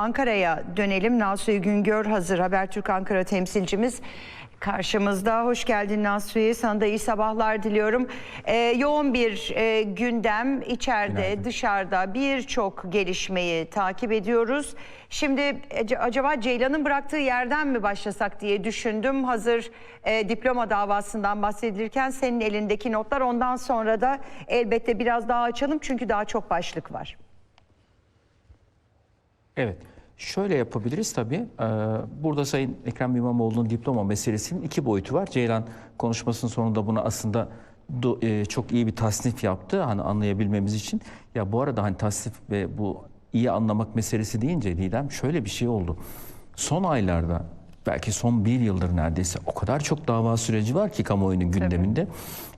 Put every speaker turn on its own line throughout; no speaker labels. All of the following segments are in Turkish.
Ankara'ya dönelim. Nasuhi Güngör hazır. Habertürk Ankara temsilcimiz karşımızda. Hoş geldin Nasuhi. Sana da iyi sabahlar diliyorum. Ee, yoğun bir e, gündem içeride,
Günaydın.
dışarıda birçok gelişmeyi takip ediyoruz. Şimdi ac- acaba Ceylan'ın bıraktığı yerden mi başlasak diye düşündüm. Hazır e, diploma davasından bahsedilirken senin elindeki notlar ondan sonra da elbette biraz daha açalım çünkü daha çok başlık var.
Evet. Şöyle yapabiliriz tabii. Ee, Burada Sayın Ekrem İmamoğlu'nun diploma meselesinin iki boyutu var. Ceylan konuşmasının sonunda bunu aslında e, çok iyi bir tasnif yaptı. Hani anlayabilmemiz için. Ya bu arada hani tasnif ve bu iyi anlamak meselesi deyince Didem şöyle bir şey oldu. Son aylarda belki son bir yıldır neredeyse o kadar çok dava süreci var ki kamuoyunun gündeminde.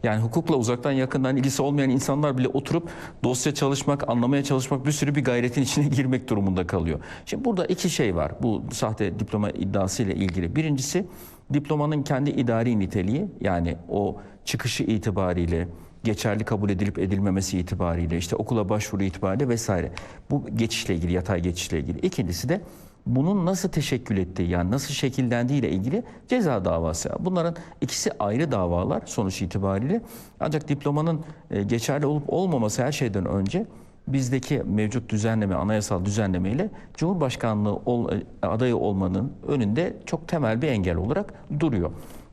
Yani hukukla uzaktan yakından ilgisi olmayan insanlar bile oturup dosya çalışmak, anlamaya çalışmak bir sürü bir gayretin içine girmek durumunda kalıyor. Şimdi burada iki şey var bu sahte diploma iddiası ile ilgili. Birincisi diplomanın kendi idari niteliği yani o çıkışı itibariyle geçerli kabul edilip edilmemesi itibariyle işte okula başvuru itibariyle vesaire. Bu geçişle ilgili, yatay geçişle ilgili. İkincisi de bunun nasıl teşekkül ettiği yani nasıl şekillendiği ile ilgili ceza davası. Bunların ikisi ayrı davalar sonuç itibariyle. Ancak diplomanın e, geçerli olup olmaması her şeyden önce bizdeki mevcut düzenleme, anayasal düzenleme ile Cumhurbaşkanlığı e, adayı olmanın önünde çok temel bir engel olarak duruyor.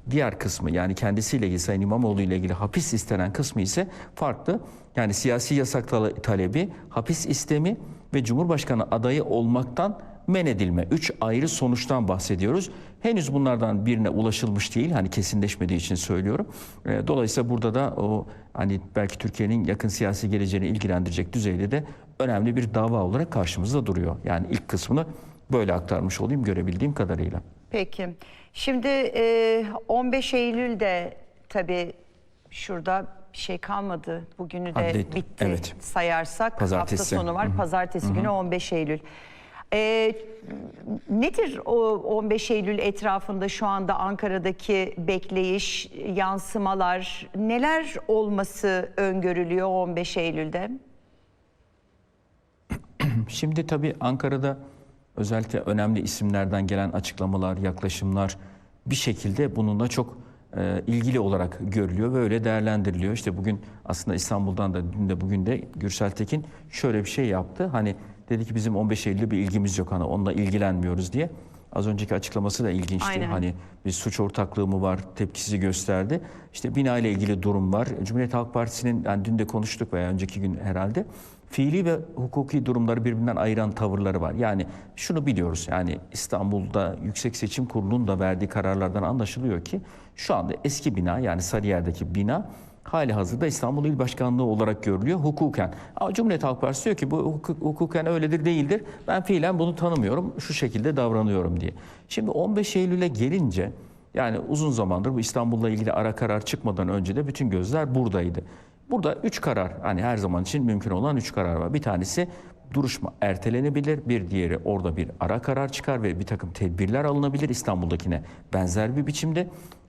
Diğer kısmı yani kendisiyle ilgili Sayın İmamoğlu ile ilgili hapis istenen kısmı ise farklı. Yani siyasi yasak tale- talebi, hapis istemi ve Cumhurbaşkanı adayı olmaktan men edilme. Üç ayrı sonuçtan bahsediyoruz. Henüz bunlardan birine ulaşılmış değil. Hani kesinleşmediği için söylüyorum. E, Dolayısıyla burada da o hani belki Türkiye'nin yakın siyasi geleceğini ilgilendirecek düzeyde de önemli bir dava olarak karşımızda duruyor. Yani ilk kısmını böyle aktarmış olayım görebildiğim kadarıyla.
Peki. Şimdi e, 15 Eylül'de tabii şurada bir şey kalmadı. Bugünü de
Adli-
bitti
evet.
sayarsak.
Pazartesi.
Hafta sonu var. Pazartesi günü 15 Eylül. E, nedir o 15 Eylül etrafında şu anda Ankara'daki bekleyiş, yansımalar, neler olması öngörülüyor 15 Eylül'de?
Şimdi tabii Ankara'da özellikle önemli isimlerden gelen açıklamalar, yaklaşımlar bir şekilde bununla çok e, ilgili olarak görülüyor ve öyle değerlendiriliyor. İşte bugün aslında İstanbul'dan da dün de bugün de Gürsel Tekin şöyle bir şey yaptı. Hani dedi ki bizim 15 Eylül'de bir ilgimiz yok hani onunla ilgilenmiyoruz diye. Az önceki açıklaması da ilginçti.
Aynen.
Hani bir suç ortaklığı mı var tepkisi gösterdi. İşte bina ile ilgili durum var. Cumhuriyet Halk Partisi'nin yani dün de konuştuk veya önceki gün herhalde fiili ve hukuki durumları birbirinden ayıran tavırları var. Yani şunu biliyoruz yani İstanbul'da Yüksek Seçim Kurulu'nun da verdiği kararlardan anlaşılıyor ki şu anda eski bina yani Sarıyer'deki bina hali hazırda İstanbul İl Başkanlığı olarak görülüyor hukuken. Ama Cumhuriyet Halk Partisi diyor ki bu hukuk- hukuken öyledir değildir. Ben fiilen bunu tanımıyorum şu şekilde davranıyorum diye. Şimdi 15 Eylül'e gelince yani uzun zamandır bu İstanbul'la ilgili ara karar çıkmadan önce de bütün gözler buradaydı. Burada üç karar hani her zaman için mümkün olan üç karar var. Bir tanesi duruşma ertelenebilir. Bir diğeri orada bir ara karar çıkar ve bir takım tedbirler alınabilir İstanbul'dakine benzer bir biçimde.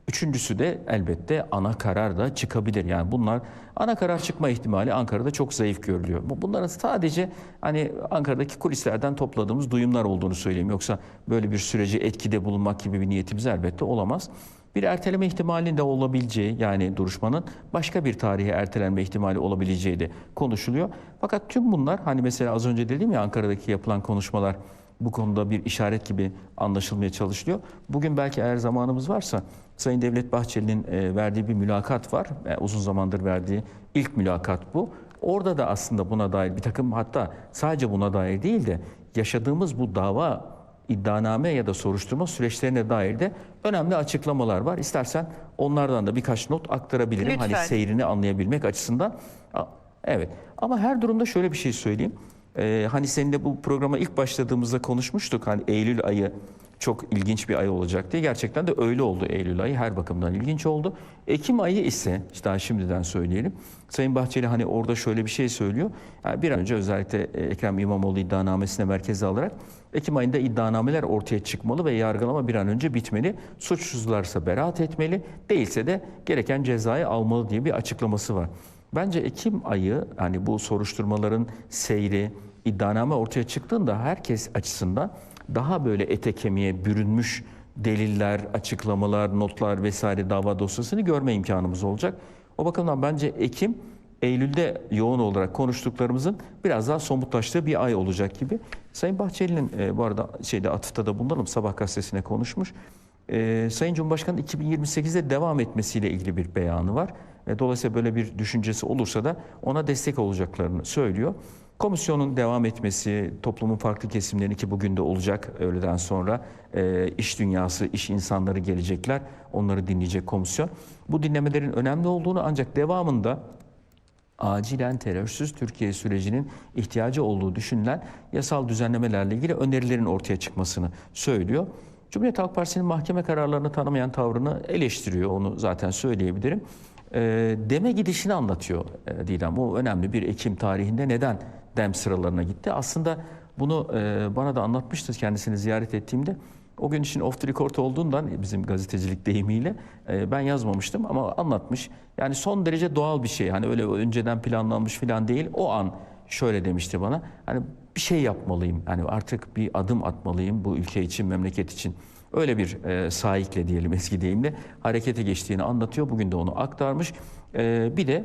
Üçüncüsü de elbette ana karar da çıkabilir. Yani bunlar ana karar çıkma ihtimali Ankara'da çok zayıf görülüyor. Bu- Bunların sadece hani Ankara'daki kulislerden topladığımız duyumlar olduğunu söyleyeyim. Yoksa böyle bir süreci etkide bulunmak gibi bir niyetimiz elbette olamaz. Bir erteleme ihtimalinin de olabileceği yani duruşmanın başka bir tarihe ertelenme ihtimali olabileceği de konuşuluyor. Fakat tüm bunlar hani mesela az önce dedim ya Ankara'daki yapılan konuşmalar bu konuda bir işaret gibi anlaşılmaya çalışılıyor. Bugün belki eğer zamanımız varsa Sayın Devlet Bahçeli'nin e, verdiği bir mülakat var. E, uzun zamandır verdiği ilk mülakat bu. Orada da aslında buna dair bir takım hatta sadece buna dair değil de yaşadığımız bu dava iddianame ya da soruşturma süreçlerine dair de önemli açıklamalar var. İstersen onlardan da birkaç not aktarabilirim.
Lütfen.
Hani seyrini anlayabilmek açısından. Evet ama her durumda şöyle bir şey söyleyeyim. Ee, hani seninle bu programa ilk başladığımızda konuşmuştuk. Hani Eylül ayı çok ilginç bir ay olacak diye. Gerçekten de öyle oldu Eylül ayı. Her bakımdan ilginç oldu. Ekim ayı ise işte daha şimdiden söyleyelim. Sayın Bahçeli hani orada şöyle bir şey söylüyor. Yani bir an önce özellikle e, Ekrem İmamoğlu iddianamesine merkeze alarak Ekim ayında iddianameler ortaya çıkmalı ve yargılama bir an önce bitmeli. Suçsuzlarsa beraat etmeli, değilse de gereken cezayı almalı diye bir açıklaması var. Bence Ekim ayı hani bu soruşturmaların seyri, iddianame ortaya çıktığında herkes açısından daha böyle ete kemiğe bürünmüş deliller, açıklamalar, notlar vesaire dava dosyasını görme imkanımız olacak. O bakımdan bence Ekim, Eylül'de yoğun olarak konuştuklarımızın biraz daha somutlaştığı bir ay olacak gibi. Sayın Bahçeli'nin e, bu arada şeyde atıfta da bulunalım Sabah gazetesine konuşmuş. E, Sayın Cumhurbaşkanı 2028'de devam etmesiyle ilgili bir beyanı var. E, dolayısıyla böyle bir düşüncesi olursa da ona destek olacaklarını söylüyor. Komisyonun devam etmesi, toplumun farklı kesimlerinin ki bugün de olacak öğleden sonra e, iş dünyası, iş insanları gelecekler. Onları dinleyecek komisyon. Bu dinlemelerin önemli olduğunu ancak devamında acilen terörsüz Türkiye sürecinin ihtiyacı olduğu düşünülen yasal düzenlemelerle ilgili önerilerin ortaya çıkmasını söylüyor. Cumhuriyet Halk Partisi'nin mahkeme kararlarını tanımayan tavrını eleştiriyor. Onu zaten söyleyebilirim. E, deme gidişini anlatıyor e, Didem. O önemli bir Ekim tarihinde neden dem sıralarına gitti. Aslında bunu e, bana da anlatmıştı kendisini ziyaret ettiğimde. O gün için off the record olduğundan bizim gazetecilik deyimiyle e, ben yazmamıştım ama anlatmış. Yani son derece doğal bir şey. Hani öyle önceden planlanmış falan değil. O an şöyle demişti bana. Hani bir şey yapmalıyım. Hani artık bir adım atmalıyım bu ülke için, memleket için. Öyle bir e, sahikle diyelim eski deyimle harekete geçtiğini anlatıyor. Bugün de onu aktarmış. E, bir de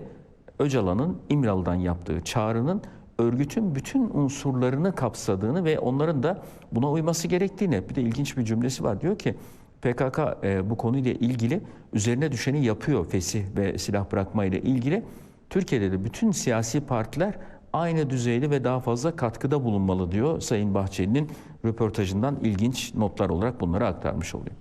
Öcalan'ın İmralı'dan yaptığı çağrının örgütün bütün unsurlarını kapsadığını ve onların da buna uyması gerektiğini. Bir de ilginç bir cümlesi var. Diyor ki PKK e, bu konuyla ilgili üzerine düşeni yapıyor fesih ve silah bırakma ile ilgili. Türkiye'de de bütün siyasi partiler aynı düzeyde ve daha fazla katkıda bulunmalı diyor Sayın Bahçeli'nin röportajından ilginç notlar olarak bunları aktarmış oluyor.